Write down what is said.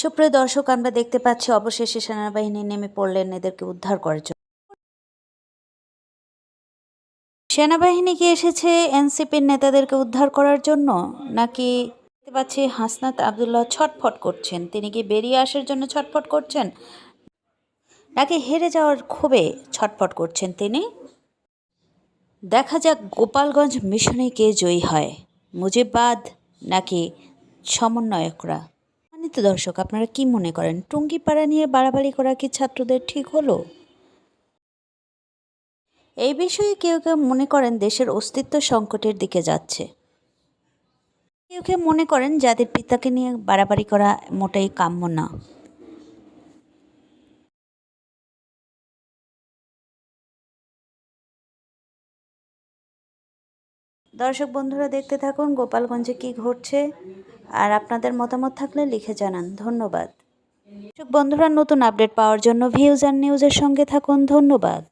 সুপ্রিয় দর্শক, আমরা দেখতে পাচ্ছি অবশেষে সেনাবাহিনী নেমে পড়লেন এদেরকে উদ্ধার করার জন্য। সেনাবাহিনী কি এসেছে এনসিপির নেতাদেরকে উদ্ধার করার জন্য? নাকি দেখতে পাচ্ছি হাসনাত আবদুল্লাহ ছটফট করছেন। তিনি কি বেরিয়ে আসার জন্য ছটফট করছেন? নাকি হেরে যাওয়ার ক্ষোভে ছটফট করছেন তিনি? দেখা যাক গোপালগঞ্জ মিশনে কে জয়ী হয়। মুজিববাদ নাকি সমন্বয়করা? মানে দর্শক, আপনারা কি মনে করেন, টুঙ্গিপাড়া নিয়ে বাড়াবাড়ি করা কি ছাত্রদের ঠিক হলো? এই বিষয়ে কেউ কেউ মনে করেন দেশের অস্তিত্ব সংকটের দিকে যাচ্ছে। কেউ কেউ মনে করেন যাদের পিতাকে নিয়ে বাড়াবাড়ি করা মোটেই কাম্য না। দর্শক বন্ধুরা, দেখতে থাকুন গোপালগঞ্জে কি ঘটছে। আর আপনাদের মতামত থাকলে লিখে জানান। ধন্যবাদ। বন্ধুরা, নতুন আপডেট পাওয়ার জন্য ভিউজ অ্যান্ড নিউজের সঙ্গে থাকুন। ধন্যবাদ।